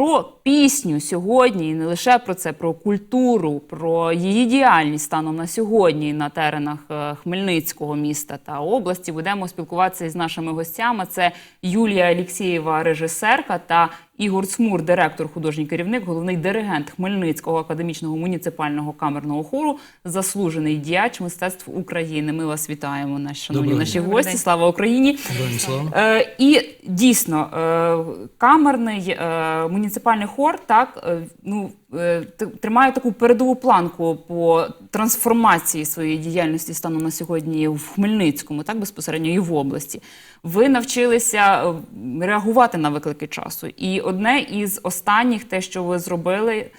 Про пісню сьогодні, і не лише про це, про культуру, про її діяльність станом на сьогодні на теренах е, Хмельницького міста та області. Будемо спілкуватися із нашими гостями. Це Юлія Алєксєєва, режисерка, та Ігор Цмур, директор, художній керівник, головний диригент Хмельницького академічного муніципального камерного хору, заслужений діяч мистецтв України. Ми вас вітаємо, наші шановні Доброго наші дня. гості. Слава Україні! Слава. Е, і дійсно, е, камерний е, муніципальний хор так е, ну, е, тримає таку передову планку по трансформації своєї діяльності станом на сьогодні в Хмельницькому, так безпосередньо і в області. Ви навчилися е, реагувати на виклики часу. І одне із останніх, те, що ви зробили.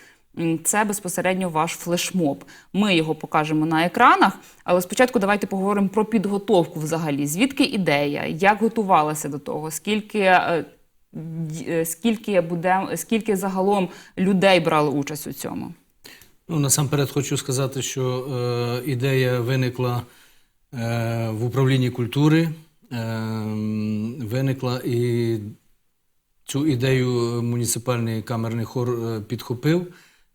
Це безпосередньо ваш флешмоб. Ми його покажемо на екранах, але спочатку давайте поговоримо про підготовку взагалі. Звідки ідея? Як готувалася до того? Скільки, е, е, скільки, буде, скільки загалом людей брали участь у цьому? Ну, насамперед хочу сказати, що е, ідея виникла е, в управлінні культури. Е, виникла і цю ідею муніципальний камерний хор е, підхопив.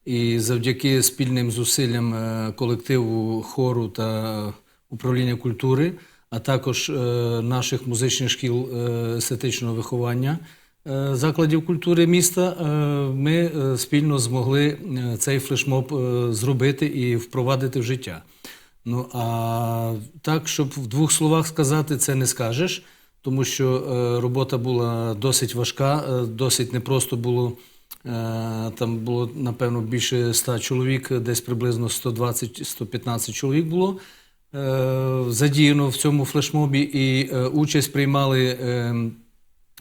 І завдяки спільним зусиллям е, колективу хору та управління культури, а також е, наших музичних шкіл естетичного виховання закладів культури міста, ми спільно змогли цей флешмоб зробити і впровадити в життя. Ну а так, щоб в двох словах сказати, це не скажеш, тому що е, робота була досить важка, е, досить непросто було. Е, Там було напевно більше 100 чоловік, десь приблизно 120-115 чоловік було задіяно в цьому флешмобі, і участь приймали,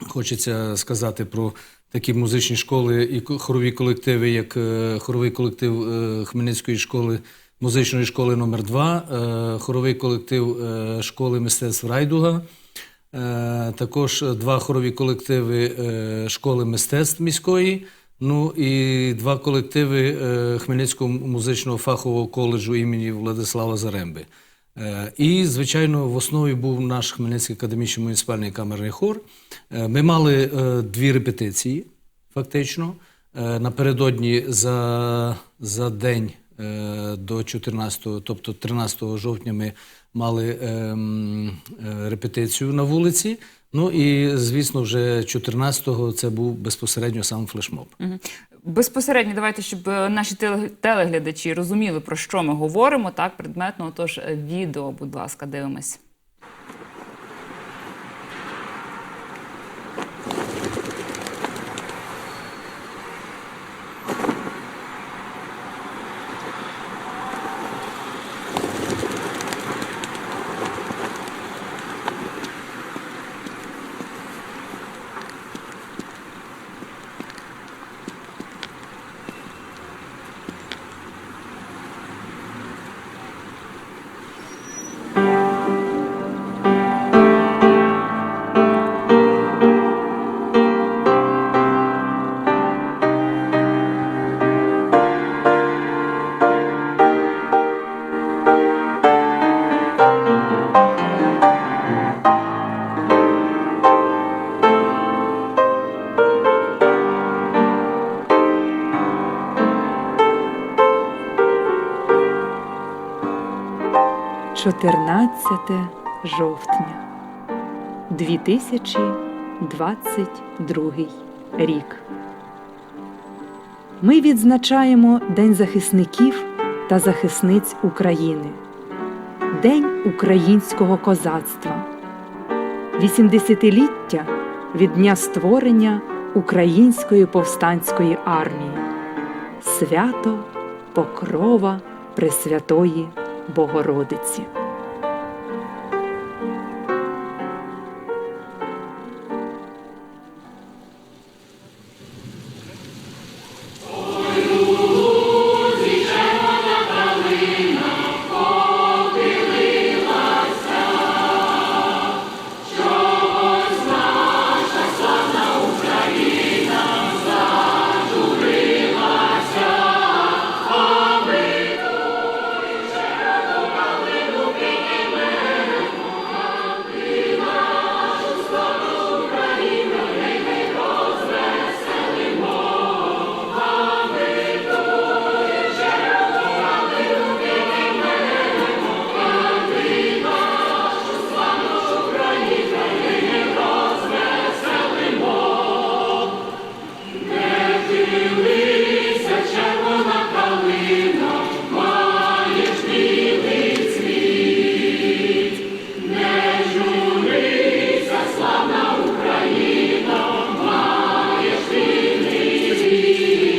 хочеться сказати про такі музичні школи і хорові колективи, як хоровий колектив Хмельницької школи, музичної школи номер 2 е, хоровий колектив школи мистецтв Райдуга. Е, Також два хорові колективи е, школи мистецтв міської. Ну і два колективи е, Хмельницького музичного фахового коледжу імені Владислава Заремби. Е, І, звичайно, в основі був наш Хмельницький академічний муніципальний камерний хор. Е, Ми мали е, дві репетиції, фактично. Е, Напередодні за, за день е, до 14, тобто 13 жовтня, ми мали ем, е, репетицію на вулиці. Ну і, звісно, вже 14-го це був безпосередньо сам флешмоб. Безпосередньо давайте, щоб е, наші теле- телеглядачі розуміли, про що ми говоримо, так, предметно. Отож, е, відео, будь ласка, дивимось. Чотирнадцяте жовтня 2022 рік. Ми відзначаємо День захисників та захисниць України, День українського козацтва, 80-ліття від дня створення Української повстанської армії, свято Покрова Пресвятої Богородиці. Peace.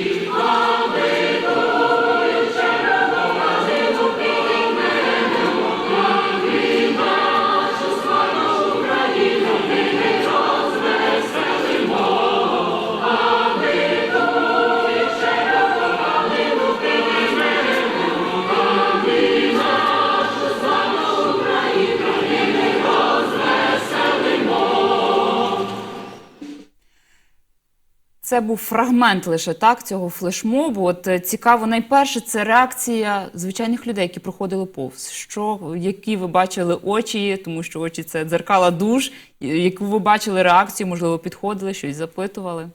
Це був фрагмент лише так цього флешмобу. От е, цікаво, найперше це реакція звичайних людей, які проходили повз. Що які ви бачили очі, тому що очі це дзеркала душ. Яку ви бачили реакцію, можливо, підходили, щось запитували.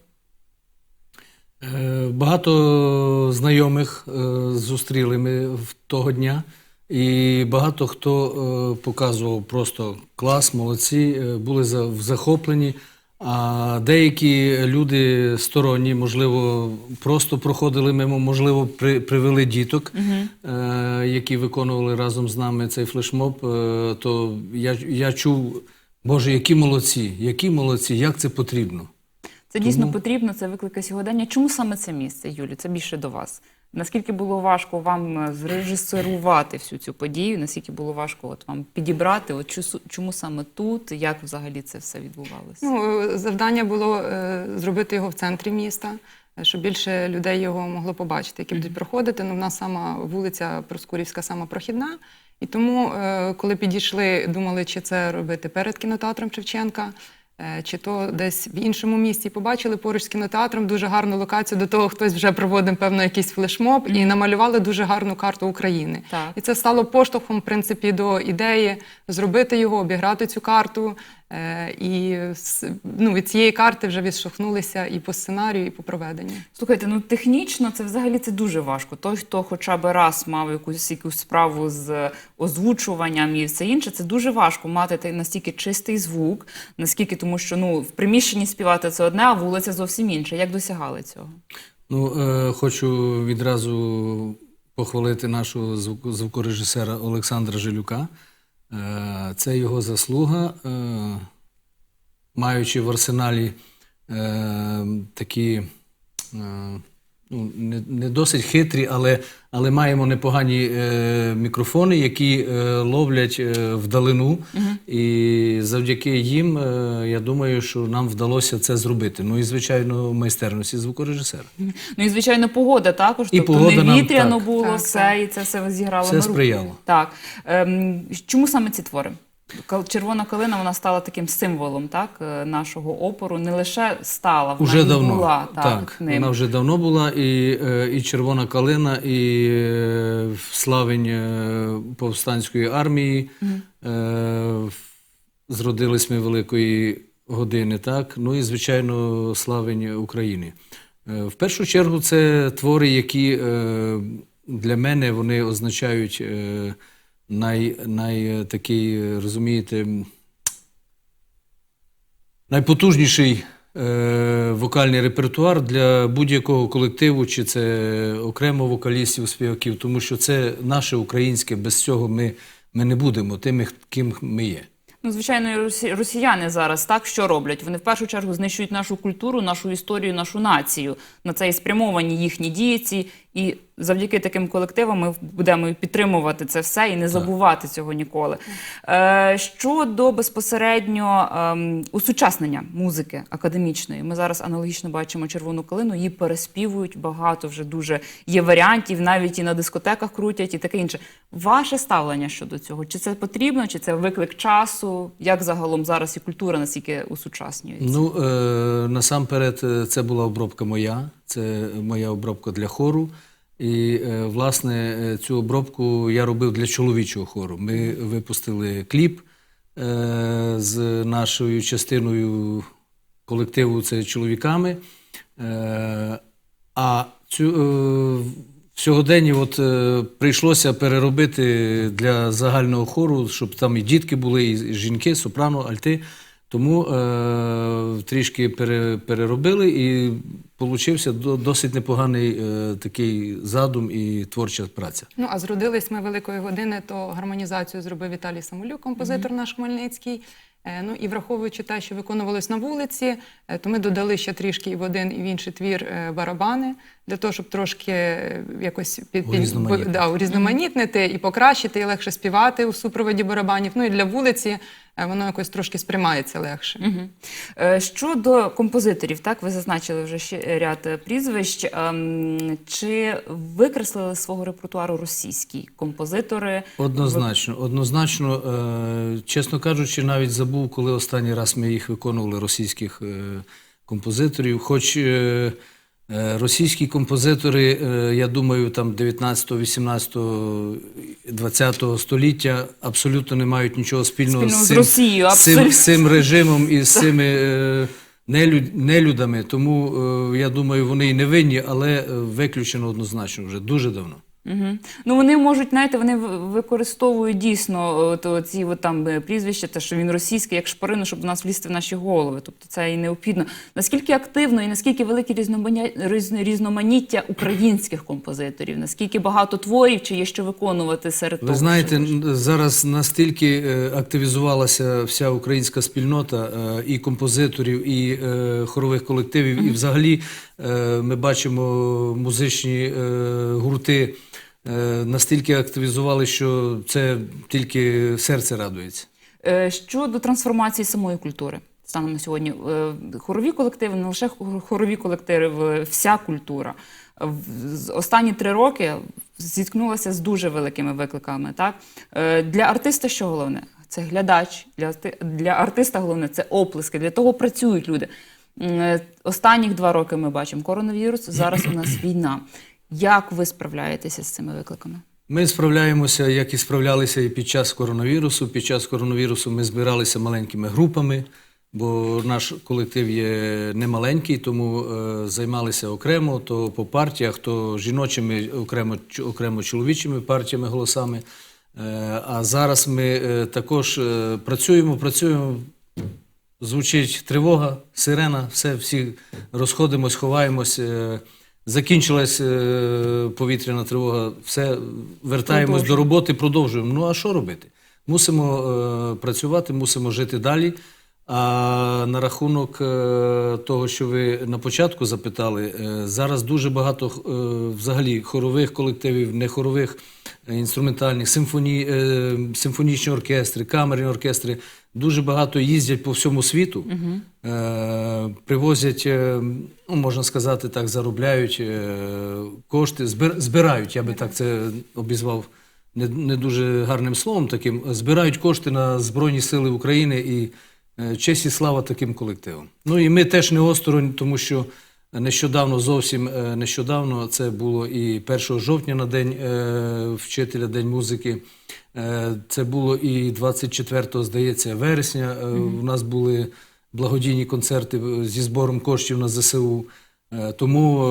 Е, Багато знайомих е, зустріли ми в того дня, і багато хто показував просто клас, молодці, були за- захоплені. А деякі люди сторонні, можливо, просто проходили мимо, можливо, при, привели діток, е, які виконували разом з нами цей флешмоб. Е, то я, я чув, Боже, які молодці, які молодці, як це потрібно. Це дійсно потрібно, це виклики сьогодення. Чому саме це місце, Юлі? Це більше до вас. Наскільки було важко вам е, зрежисерувати всю цю подію? Наскільки було важко от вам підібрати? От чому саме тут? Як взагалі це все відбувалося? Ну, е, завдання було е, зробити його в центрі міста, щоб більше людей його могло побачити, які будуть проходити. Ну, в нас сама вулиця Проскурівська сама прохідна. І тому, коли підійшли, думали, чи це робити перед кінотеатром Шевченка, чи то десь в іншому місті. Побачили поруч з кінотеатром дуже гарну локацію. До того хтось вже проводив, певно, якийсь флешмоб і намалювали дуже гарну карту України. Так. І це стало поштовхом, в принципі, до ідеї зробити його, обіграти цю карту. Е, І ну, від цієї карти вже відштовхнулися і по сценарію, і по проведенню. Слухайте, ну технічно це взагалі це дуже важко. Той, хто хоча б раз мав якусь якусь справу з озвучуванням і все інше, це дуже важко мати настільки чистий звук, наскільки тому, що ну в приміщенні співати це одне, а вулиця зовсім інша. Як досягали цього? Ну, е, хочу відразу похвалити нашого звук- звукорежисера Олександра Жилюка. Е, це його заслуга, е, маючи в арсеналі е, такі. Ну, не, не досить хитрі, але, але маємо непогані е, мікрофони, які е, ловлять е, вдалину. І завдяки їм, е, я думаю, що нам вдалося це зробити. Ну і, звичайно, майстерності звукорежисера. Ну і звичайно, погода також. І тобто погода не нам, вітряно так. було Так, все, так. і це все зіграло Все на руку. сприяло. Так. Ем, чому саме ці твори? Червона калина вона стала таким символом так, е, нашого опору. Не лише стала, вона Уже і давно. була так, так, ним. вона вже давно була, і, е, і Червона калина, і е, славень повстанської армії. Е, Зродились ми великої години, так. Ну і, звичайно, славень України. В першу чергу, це твори, які для мене вони означають най, най е, такий, е, розумієте, найпотужніший е, вокальний репертуар для будь-якого колективу, чи це окремо вокалістів, співаків, тому що це наше українське, без цього ми, ми не будемо тими, ким ми є. Ну, звичайно, росіяни зараз так що роблять? Вони в першу чергу знищують нашу культуру, нашу історію, нашу націю. На це і спрямовані їхні дії ці. І завдяки таким колективам ми будемо підтримувати це все і не забувати цього ніколи. Е, щодо безпосередньо ем, усучаснення музики академічної, ми зараз аналогічно бачимо червону калину, її переспівують багато вже дуже є варіантів, навіть і на дискотеках крутять, і таке інше. Ваше ставлення щодо цього? Чи це потрібно, чи це виклик часу? Як загалом зараз і культура наскільки усучаснюється? Ну, е, насамперед, е, це була обробка моя, це моя обробка для хору. І, е, власне, е, цю обробку я робив для чоловічого хору. Ми випустили кліп е, з нашою частиною колективу це чоловіками. А цю, в сьогоденні от, прийшлося переробити для загального хору, щоб там і дітки були, і жінки, сопрано, альти. Тому е, трішки пере, переробили і получився досить непоганий е, такий задум і творча праця. Ну а зродились ми великої години, то гармонізацію зробив Віталій Самолюк, композитор наш Хмельницький. Е, Ну і враховуючи те, що виконувалось на вулиці, е, то ми додали ще трішки і в один, і в інший твір е, барабани для того, щоб трошки е, якось під, під- Урізноманітнити. да, урізноманітнити і покращити, і легше співати у супроводі барабанів. Ну і для вулиці воно якось трошки сприймається легше. Е, Щодо композиторів, так ви зазначили вже ще ряд е, прізвищ. Ем, Чи викреслили з свого репертуару російські композитори? Однозначно, однозначно, е, чесно кажучи, навіть забув, коли останній раз ми їх виконували російських е, композиторів. Хоч е, е, російські композитори, е, я думаю, там 19, 18, 20 століття абсолютно не мають нічого спільного, Спільного з цим, Росією, з цим, з цим режимом і з цими е, нелюд, нелюдами. Тому е, я думаю, вони і не винні, але е, виключено однозначно вже дуже давно. Угу. Ну вони можуть, знаєте, вони використовують дійсно от, от ці от, там е, прізвища, те, що він російський, як шпарину, щоб до нас влізти в наші голови. Тобто це і необхідно. Наскільки активно і наскільки велике різноманіття українських композиторів, наскільки багато творів, чи є що виконувати серед того? Ви знаєте, що- зараз настільки е, активізувалася вся українська спільнота е, і композиторів, і хорових колективів, і взагалі ми бачимо музичні гурти настільки активізували, що це тільки серце радується. Е, Щодо трансформації самої культури. Станом на сьогодні Е, хорові колективи, не лише хор- хорові колективи, вся культура. Останні три роки зіткнулася з дуже великими викликами. Так? Е, Для артиста що головне? Це глядач. Для, для артиста головне це оплески. Для того працюють люди. Е, Останніх два роки ми бачимо коронавірус, зараз у нас війна. Як ви справляєтеся з цими викликами? Ми справляємося, як і справлялися і під час коронавірусу. Під час коронавірусу ми збиралися маленькими групами, бо наш колектив є немаленький, тому е, займалися окремо, то по партіях, то жіночими, окремо, окремо чоловічими партіями, голосами. Е, а зараз ми е, також е, працюємо, працюємо. Звучить тривога, сирена, все, всі розходимось, ховаємось. е, Закінчилась е, повітряна тривога, все, вертаємось до роботи, продовжуємо. Ну а що робити? Мусимо е, працювати, мусимо жити далі. А на рахунок е, того, що ви на початку запитали, е, зараз дуже багато е, взагалі хорових колективів, нехорових, е, інструментальних, симфоні, е, симфонічні оркестри, камерні оркестри. Дуже багато їздять по всьому світу, е, привозять, е, ну, можна сказати так, заробляють е, кошти, збир- збирають, я би так це обізвав не, не дуже гарним словом таким, збирають кошти на Збройні Сили України і е, честь і слава таким колективам. Ну і ми теж не осторонь, тому що нещодавно, зовсім е, нещодавно, це було і 1 жовтня на День е, вчителя, День музики. Е, Це було і 24, здається, вересня. Е, У нас були благодійні концерти зі збором коштів на ЗСУ. Тому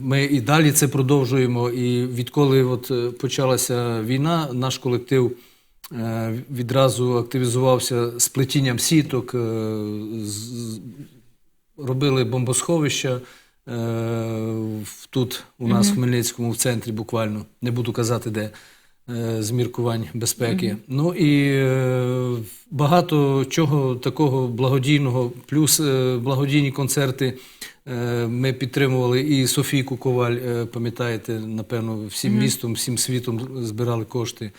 ми і далі це продовжуємо. І відколи от почалася війна, наш колектив відразу активізувався з плетінням сіток, з- робили бомбосховища е, тут у нас в Хмельницькому, в центрі буквально, не буду казати де. е, З міркувань безпеки. Ну і е, багато чого такого благодійного, плюс благодійні концерти. Ми підтримували і Софійку Коваль, пам'ятаєте, напевно, всім містом, всім світом збирали кошти.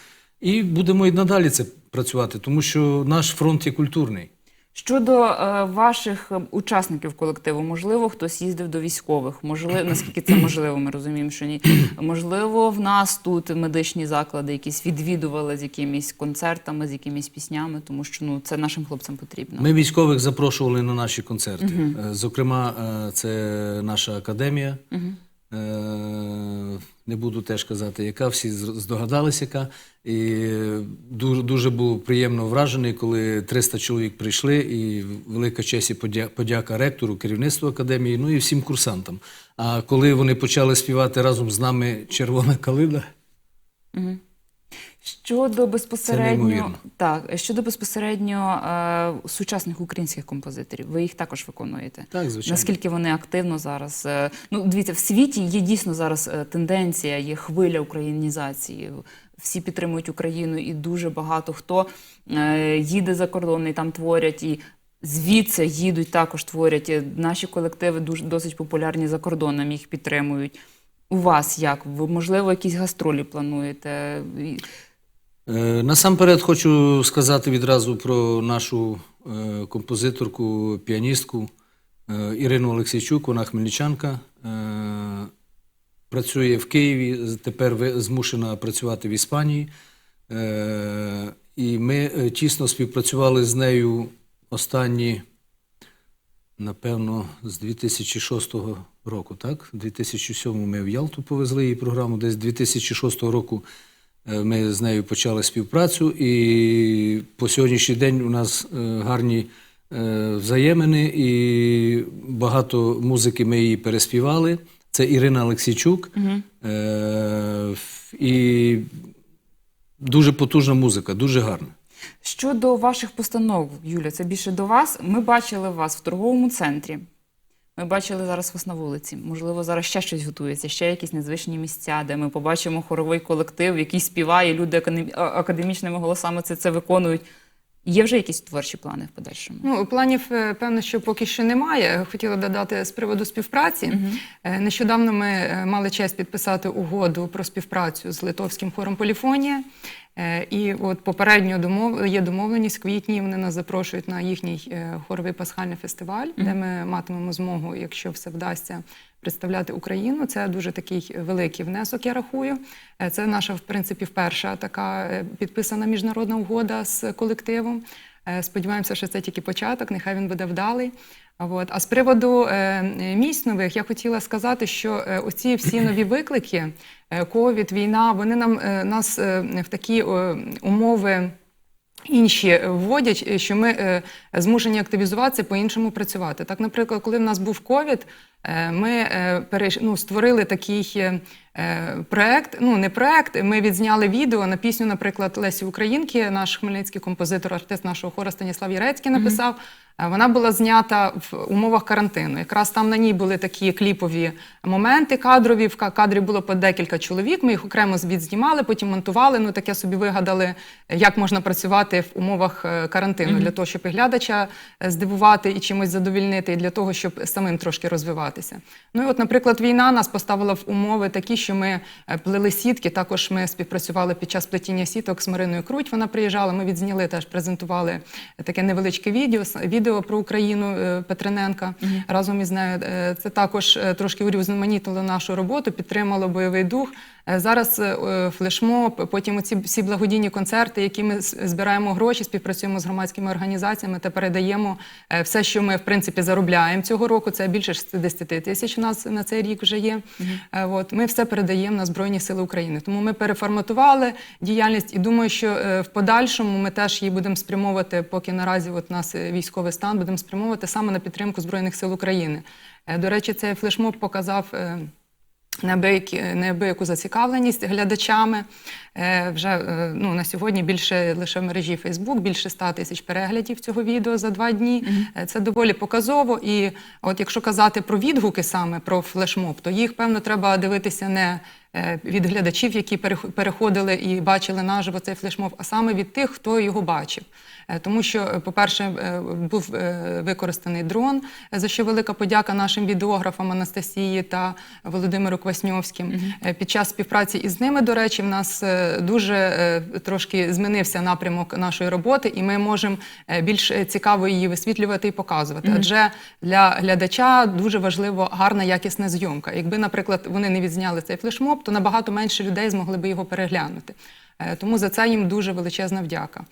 І будемо і надалі це працювати, тому що наш фронт є культурний. Щодо е, ваших е, учасників колективу, можливо, хтось їздив до військових, можливо, наскільки це можливо, ми розуміємо, що ні. Можливо, в нас тут медичні заклади якісь відвідували з якимись концертами, з якимись піснями, тому що ну це нашим хлопцям потрібно. Ми військових запрошували на наші концерти. Е, Зокрема, е, це наша академія. Е, Не буду теж казати, яка всі здогадались, яка. І дуже, дуже був приємно вражений, коли 300 чоловік прийшли, і велика честь і подяка ректору, керівництву академії, ну і всім курсантам. А коли вони почали співати разом з нами Червона калина, Щодо безпосередньо так, щодо безпосередньо е, сучасних українських композиторів, ви їх також виконуєте. Так, звичайно. Наскільки вони активно зараз? е, Ну, дивіться, в світі є дійсно зараз е, тенденція, є хвиля українізації. Всі підтримують Україну, і дуже багато хто е, їде за кордон і там творять і. Звідси їдуть також творять Е, наші колективи дуже досить популярні за кордоном, їх підтримують. У вас як? Ви можливо якісь гастролі плануєте? Е, Насамперед хочу сказати відразу про нашу е, композиторку, піаністку е, Ірину Олексійчук, вона хмельничанка. Працює в Києві, тепер змушена працювати в Іспанії. І ми тісно співпрацювали з нею останні напевно, з 2006 року, так? У 2007 ми в Ялту повезли її програму, десь з 2006 року ми з нею почали співпрацю, і по сьогоднішній день у нас е, гарні е, взаємини, і багато музики ми її переспівали. Це Ірина Олексійчук. Е, І дуже потужна музика, дуже гарна. Щодо ваших постанов, Юля, це більше до вас. Ми бачили вас в торговому центрі. Ми бачили зараз вас на вулиці. Можливо, зараз ще щось готується, ще якісь незвичні місця, де ми побачимо хоровий колектив, який співає, люди академі- академічними голосами це, це виконують. Є вже якісь творчі плани в подальшому? Ну, планів, е, певно, що поки що немає. Хотіла додати з приводу співпраці. Е, Нещодавно ми е, мали честь підписати угоду про співпрацю з литовським хором Поліфонія. І от попередньо домов... є домовленість в квітні. Вони нас запрошують на їхній хоровий пасхальний фестиваль, де ми матимемо змогу, якщо все вдасться, представляти Україну. Це дуже такий великий внесок, я рахую. Е, Це наша, в принципі, перша така е, підписана міжнародна угода з колективом. Е, Сподіваємося, що це тільки початок, нехай він буде вдалий. От. А з приводу місць нових я хотіла сказати, що оці всі нові виклики, ковід, війна, вони нам нас в такі умови. Інші вводять, е, що ми е, змушені активізуватися, по-іншому працювати. Так, наприклад, коли в нас був ковід, е, ми ну, створили такий проект. Ну, не проект, ми відзняли відео на пісню, наприклад, Лесі Українки, наш хмельницький композитор, артист нашого хора Станіслав Єрецький написав. Е, Вона була знята в умовах карантину. Якраз там на ній були такі кліпові моменти кадрові. В кадрі було по декілька чоловік. Ми їх окремо відзнімали, потім монтували. Ну таке собі вигадали, е, як можна працювати в умовах е, карантину для того, щоб і глядача е, здивувати і чимось задовільнити, і для того, щоб самим трошки розвиватися. Ну і от, наприклад, війна нас поставила в умови такі, що ми е, плели сітки. Також ми співпрацювали під час плетіння сіток з Мариною Круть. Вона приїжджала. Ми відзняли теж презентували таке невеличке відео відео про Україну е, Петрененка разом із нею. Е, Це також трошки урізноманітило нашу роботу, підтримало бойовий дух. Е, Зараз е, е, флешмоб, потім оці всі благодійні концерти, які ми збираємо гроші, співпрацюємо з громадськими організаціями та передаємо все, що ми в принципі заробляємо цього року. Це більше 60 тисяч у нас на цей рік вже є. Е, От ми все передаємо на Збройні Сили України. Тому ми переформатували діяльність і думаю, що в подальшому ми теж її будемо спрямовувати, поки наразі от у нас військовий стан, будемо спрямовувати саме на підтримку Збройних сил України. До речі, цей флешмоб показав. Неабияку зацікавленість глядачами. Е, Вже е, ну, на сьогодні більше лише в мережі Facebook, більше 100 тисяч переглядів цього відео за два дні. Е, Це доволі показово. І от якщо казати про відгуки саме про флешмоб, то їх певно треба дивитися не від глядачів, які перех- переходили і бачили наживо цей флешмоб, а саме від тих, хто його бачив. Е, Тому що, е, по-перше, е, був е, використаний дрон, е, за що велика подяка нашим відеографам Анастасії та Володимиру Квасньовським. Е, Під час співпраці із ними, до речі, в нас е, дуже е, трошки змінився напрямок нашої роботи, і ми можемо е, більш е, цікаво її висвітлювати і показувати. Адже для глядача дуже важливо гарна якісна зйомка. Якби, наприклад, вони не відзняли цей флешмоб, то набагато менше людей змогли би його переглянути. Е, Тому за це їм дуже величезна вдяка.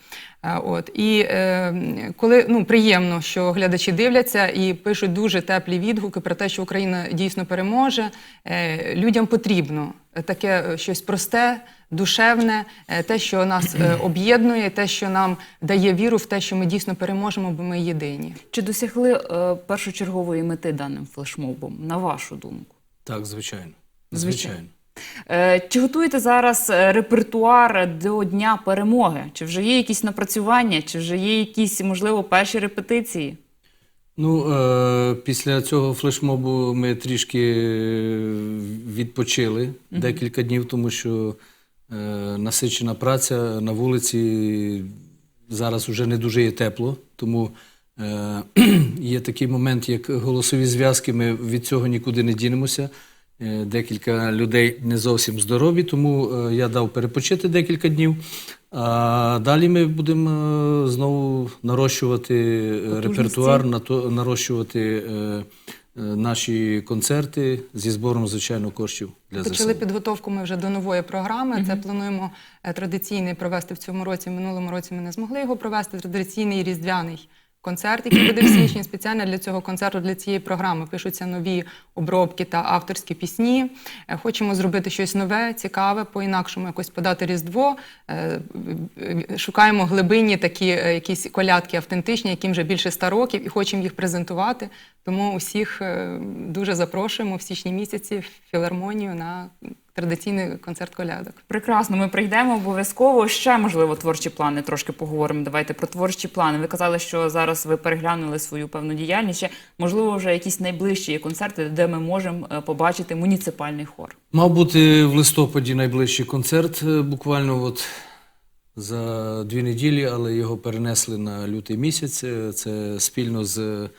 Е, От і е, коли ну приємно, що глядачі дивляться і пишуть дуже теплі відгуки про те, що Україна дійсно переможе. Е, людям потрібно таке щось просте, душевне, е, те, що нас е, об'єднує, те, що нам дає віру в те, що ми дійсно переможемо, бо ми єдині. Чи досягли е, першочергової мети даним флешмобом, на вашу думку? Так, звичайно. Звичайно. Е, Чи готуєте зараз е, репертуар до Дня перемоги? Чи вже є якісь напрацювання, чи вже є якісь, можливо, перші репетиції? Ну, е, після цього флешмобу ми трішки відпочили декілька днів, тому що е, насичена праця на вулиці зараз вже не дуже є тепло, тому е, є такий момент, як голосові зв'язки. Ми від цього нікуди не дінемося. Е, Декілька людей не зовсім здорові, тому е, я дав перепочити декілька днів. А далі ми будемо е, знову нарощувати е, репертуар, нарощувати наші концерти зі збором, звичайно, коштів для Почали ЗСУ. підготовку ми вже до нової програми. Це плануємо традиційний провести в цьому році. В минулому році ми не змогли його провести. Традиційний різдвяний концерт, який буде в січні. Спеціально для цього концерту, для цієї програми пишуться нові обробки та авторські пісні. Е, Хочемо зробити щось нове, цікаве, по-інакшому якось подати Різдво. Е, е, Шукаємо глибинні такі якісь колядки автентичні, яким вже більше ста років, і хочемо їх презентувати. Тому усіх дуже запрошуємо в січні місяці в філармонію на традиційний концерт колядок. Прекрасно, ми прийдемо обов'язково. Ще можливо творчі плани трошки поговоримо. Давайте про творчі плани. Ви казали, що зараз ви переглянули свою певну діяльність. Ще можливо, вже якісь найближчі є концерти, де ми можемо е, побачити муніципальний хор. Мав бути в листопаді найближчий концерт, е, буквально от за дві неділі, але його перенесли на лютий місяць. Е, Це спільно з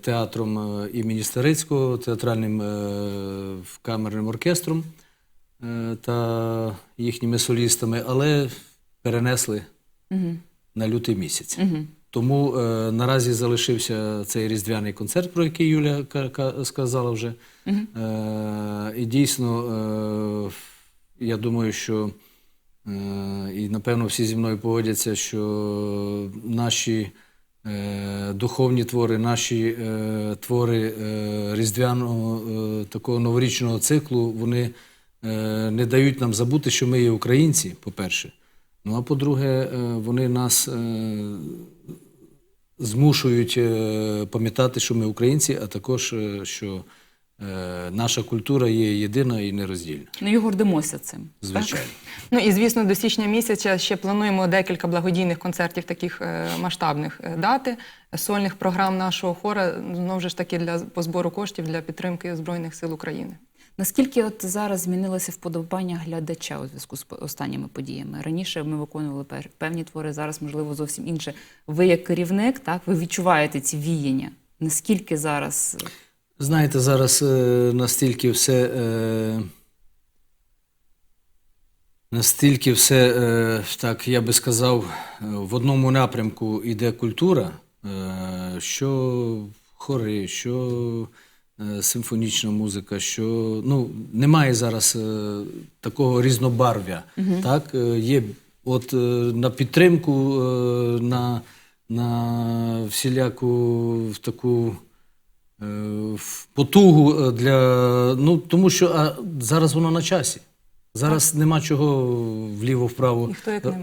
театром е, імені Старицького, театральним е, камерним оркестром е, та їхніми солістами, але перенесли Угу. на лютий місяць. Угу. Тому е, наразі залишився цей різдвяний концерт, про який Юля ка- ка- сказала вже. Мгм. Е, і дійсно, е, я думаю, що е, і напевно всі зі мною погодяться, що наші е, духовні твори, наші е, твори е, різдвяного е, такого новорічного циклу, вони е, не дають нам забути, що ми є українці, по-перше. Ну а по-друге, е, вони нас е, змушують е, пам'ятати, що ми українці, а також е, що е, наша культура є єдина і нероздільна. Ну і гордимося цим. Звичайно. Ну і звісно, до січня місяця ще плануємо декілька благодійних концертів, таких е, масштабних е, дати, сольних програм нашого хора, знову ж таки для по збору коштів для підтримки Збройних сил України. Наскільки от зараз змінилося вподобання глядача у зв'язку з останніми подіями? Раніше ми виконували пер- певні твори, зараз можливо зовсім інше. Ви як керівник, так ви відчуваєте ці віяння? Наскільки зараз Знаєте, зараз е, настільки все. Е, настільки все, е, так я би сказав, в одному напрямку йде культура, що хори, що симфонічна музика, що ну, немає зараз такого різнобарв'я. Так? Е, є от на підтримку, на, на всіляку в таку потугу е, для. Ну, тому що а, зараз воно на часі. Зараз нема чого вліво-вправо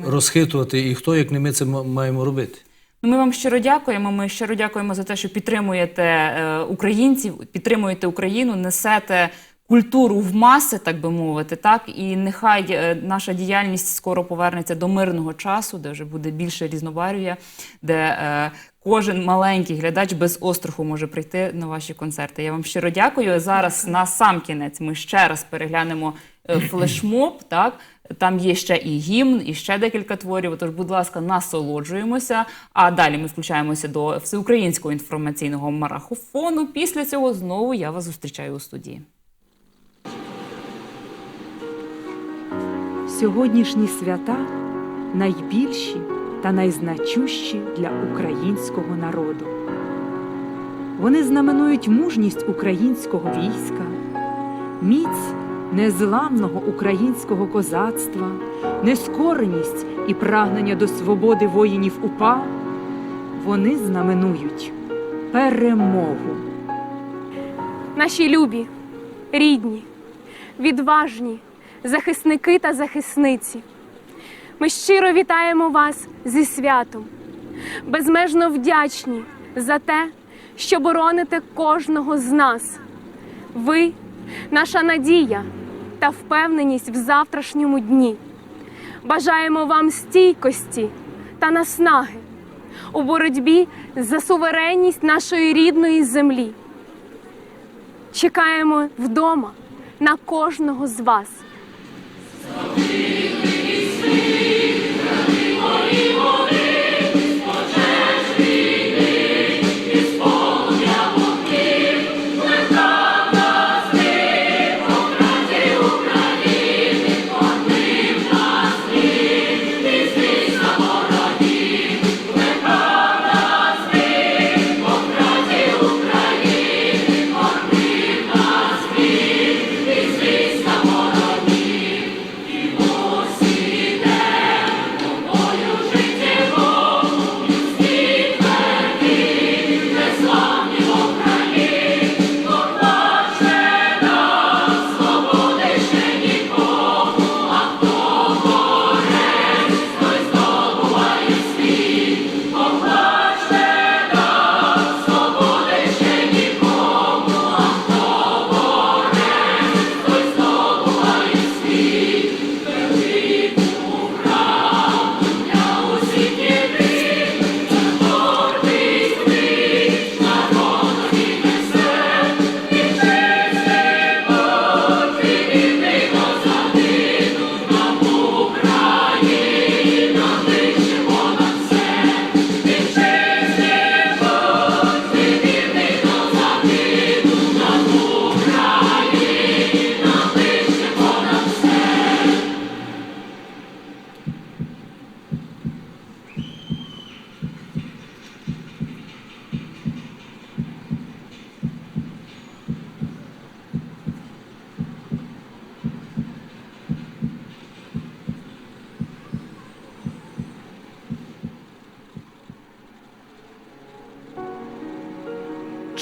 розхитувати, і хто, як не ми, це маємо робити. Ну, Ми вам щиро дякуємо. Ми щиро дякуємо за те, що підтримуєте е, українців, підтримуєте Україну, несете культуру в маси, так би мовити, так і нехай е, наша діяльність скоро повернеться до мирного часу, де вже буде більше різнобарв'я, де е, кожен маленький глядач без остраху може прийти на ваші концерти. Я вам щиро дякую. Зараз на сам кінець ми ще раз переглянемо е, флешмоб. Так там є ще і гімн, і ще декілька творів. Тож, будь ласка, насолоджуємося. А далі ми включаємося до всеукраїнського інформаційного марафону. Після цього знову я вас зустрічаю у студії. Сьогоднішні свята найбільші та найзначущі для українського народу. Вони знаменують мужність українського війська, міць незламного українського козацтва, нескореність і прагнення до свободи воїнів УПА. Вони знаменують перемогу. Наші любі, рідні, відважні захисники та захисниці. Ми щиро вітаємо вас зі святом, безмежно вдячні за те, що бороните кожного з нас. Ви наша надія та впевненість в завтрашньому дні. Бажаємо вам стійкості та наснаги у боротьбі за суверенність нашої рідної землі. Чекаємо вдома на кожного з вас.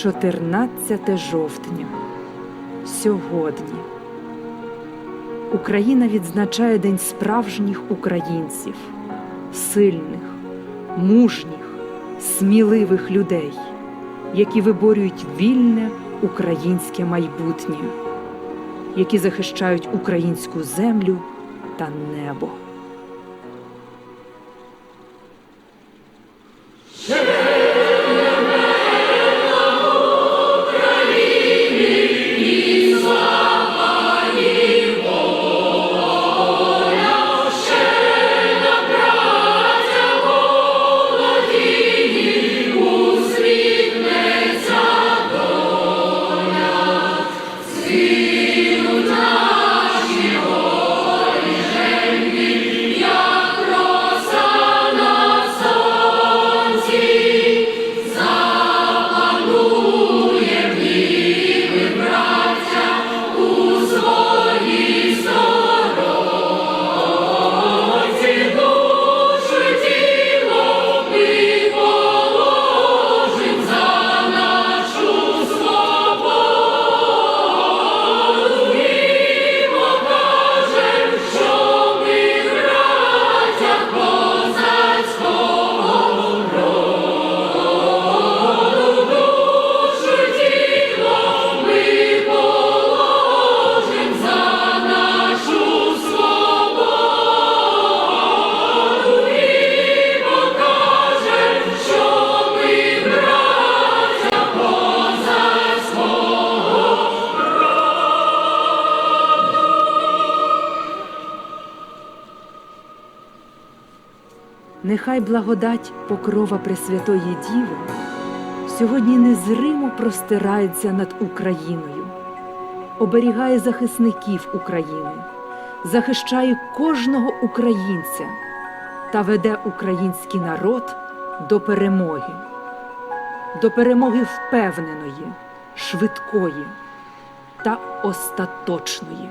14 жовтня. Сьогодні Україна відзначає День справжніх українців, сильних, мужніх, сміливих людей, які виборюють вільне українське майбутнє, які захищають українську землю та небо. Нехай благодать покрова Пресвятої Діви сьогодні незримо простирається над Україною, оберігає захисників України, захищає кожного українця та веде український народ до перемоги, до перемоги впевненої, швидкої та остаточної.